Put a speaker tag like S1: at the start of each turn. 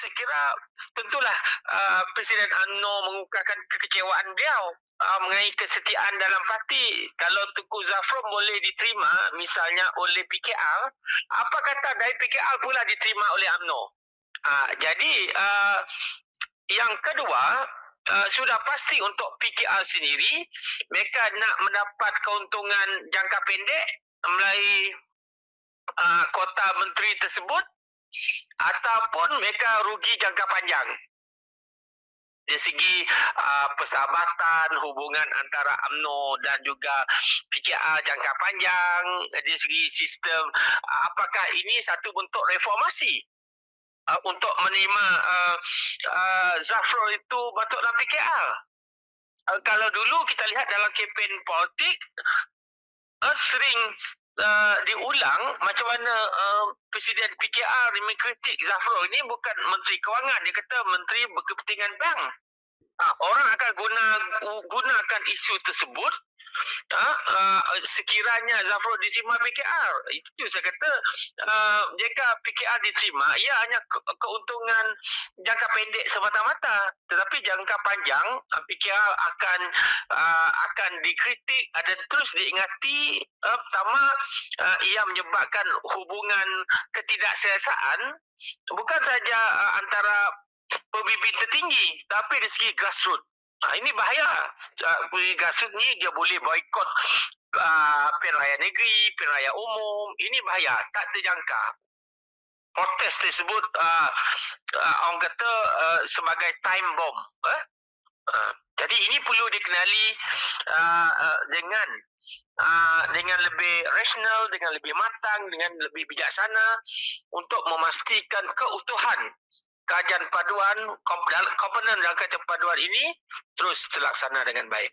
S1: saya kira tentulah uh, Presiden UMNO mengungkapkan kekecewaan beliau uh, mengenai kesetiaan dalam parti. Kalau Tuku Zafron boleh diterima misalnya oleh PKR, apa kata dari PKR pula diterima oleh UMNO? Uh, jadi uh, yang kedua, uh, sudah pasti untuk PKR sendiri mereka nak mendapat keuntungan jangka pendek melalui uh, kota menteri tersebut ataupun mereka rugi jangka panjang. Dari segi uh, persahabatan hubungan antara AMNO dan juga PKR jangka panjang dari segi sistem uh, apakah ini satu bentuk reformasi? Uh, untuk menerima uh, uh, Zafro itu patutlah PKR uh, kalau dulu kita lihat dalam kempen politik uh, sering uh, diulang macam mana uh, Presiden PKR mengkritik Zafro ini bukan Menteri Kewangan. Dia kata Menteri Berkepentingan Bank. Uh, orang akan guna gunakan isu tersebut uh, uh, sekiranya Zafro diterima PKR itu saya kata uh, jika PKR diterima ia hanya ke- keuntungan jangka pendek semata-mata. Tetapi jangka panjang uh, PKR akan uh, akan dikritik dan terus diingati. Uh, pertama uh, ia menyebabkan hubungan ketidakselesaan bukan saja uh, antara pemimpin tertinggi tapi dari segi grassroots Ha, ini bahaya. Uh, grassroots ni dia boleh boikot uh, pilihan raya negeri, pilihan umum. Ini bahaya. Tak terjangka. Protes tersebut uh, uh, orang kata uh, sebagai time bomb. Eh? Uh, jadi ini perlu dikenali uh, uh, dengan uh, dengan lebih rasional, dengan lebih matang, dengan lebih bijaksana untuk memastikan keutuhan kajian paduan komponen dalam kajian paduan ini terus terlaksana dengan baik.